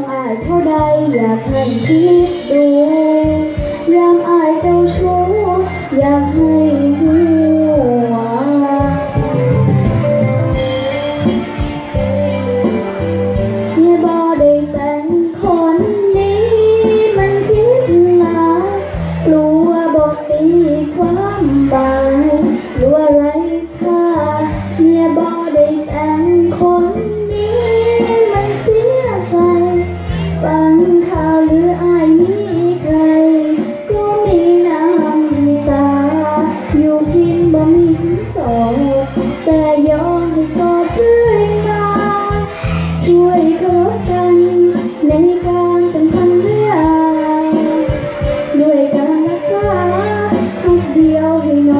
ามอายเท่าใดอยากให้คิดดูยามอายเจ้าชู้อยากให้หัวเฮีบอด้ตคนนี้มันคิดหนารู้วาบอกตีความหมาย ข่าวหรืออายมีใครก็มีน้ำตา อยู่พินบ่มีสินสอดแต่ยอนให้กอดช่อยมาช่วยคบกัน ในการเป็นเรื่องด้วยการรักทุกเดียวให้น้อง